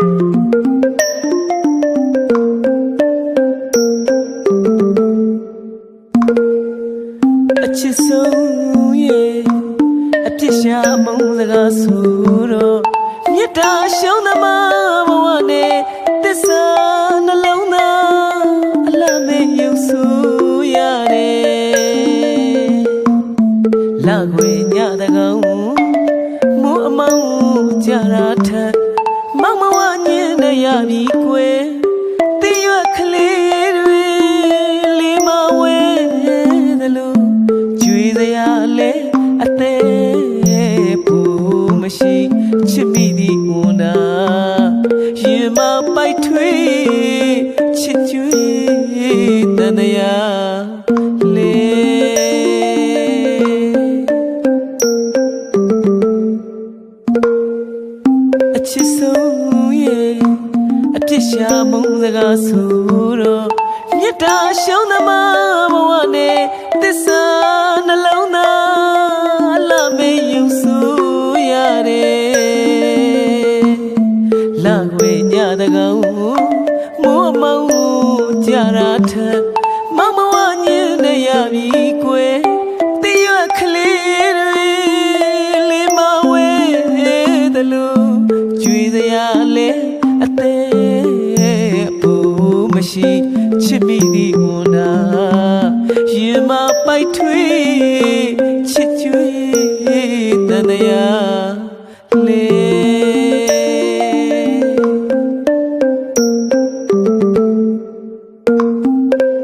အချစ်ဆုံးရဲ့အပြစ်ရှာမုန်းစကားဆိုတော့မြတ်တာရှုံးသမားဘဝနဲ့သစ္စာနှလုံးသားအလမဲ့ယုံဆူရတယ်လာခွေညတကောင်မူအမောင်းကြတာထက်မောင်မဝညင်းနေ ရပြီကွယ်တိရွက်ကလေးတွေလေးမဝဲသလိုကျွေးစရာလဲအသေးပူမရှိချစ်မိသည်ဝန်နာရင်မပိုက်ထွေးချစ်ကျွေးတန်တရား ရှာမုန်းစကားဆိုတော့မြတ်တာရှုံးသမားဘဝနဲ့သစ္စာနှလုံးသားအလမေယုံဆူရတယ်လာခွေညတကောင်မိုးအမောင်းကြတာထ မရှိချစ်မိသည်ဝန်နာရင်မပိုက်ထွေးချစ်ကျွေးတန်တရားလေ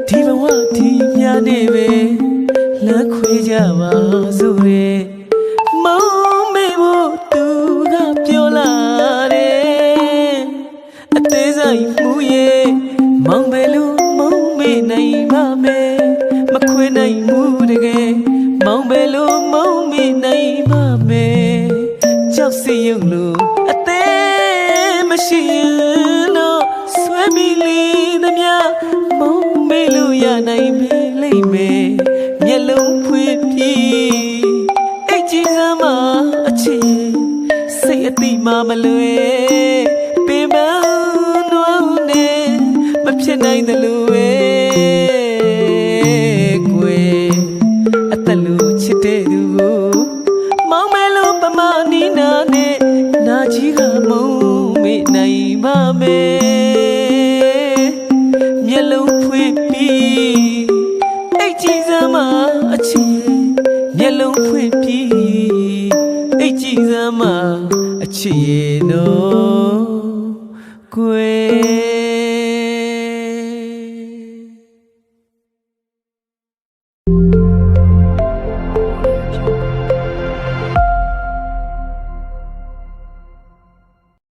ဒီဘဝဒီမြနေပဲလမ်းခွေကြပါစို့ရဲ မောင်မေဖို့သူကပြောလာတယ်အသေးစိတ်မှုရဲ့မောင်ပဲလို့မောင်မေနိုင်ပါမယ်မခွေနိုင်မှုတကယ်မောင်ပဲလို့မောင်မေနိုင်ပါမယ်ကြောက်စီရုံလို့အသေးမရှိရင်တော့ဆွဲမိလီသမျှမုံမေးလို့ရနိုင်ပြီလိမ့်မယ်မျက်လုံးဖွင့်ပြီးအိတ်ကြီးစမ်းမအချစ်စိတ်အတိမမလွယ် ဖြစ်နိုင်တယ်လို့ပဲကွယ်အသက်လူချစ်တဲ့သူကိုမောင်မဲလို့ပမနီနာနဲ့နာကြီးကမုံမေ့နိုင်ပါမယ်မျက်လုံးဖွင့်ပြီးအိတ်ကြည့်စမ်းမအချစ်မျက်လုံးဖွင့်ပြီးအိတ်ကြည့်စမ်းမအချစ်ရဲ့နော်ကွယ်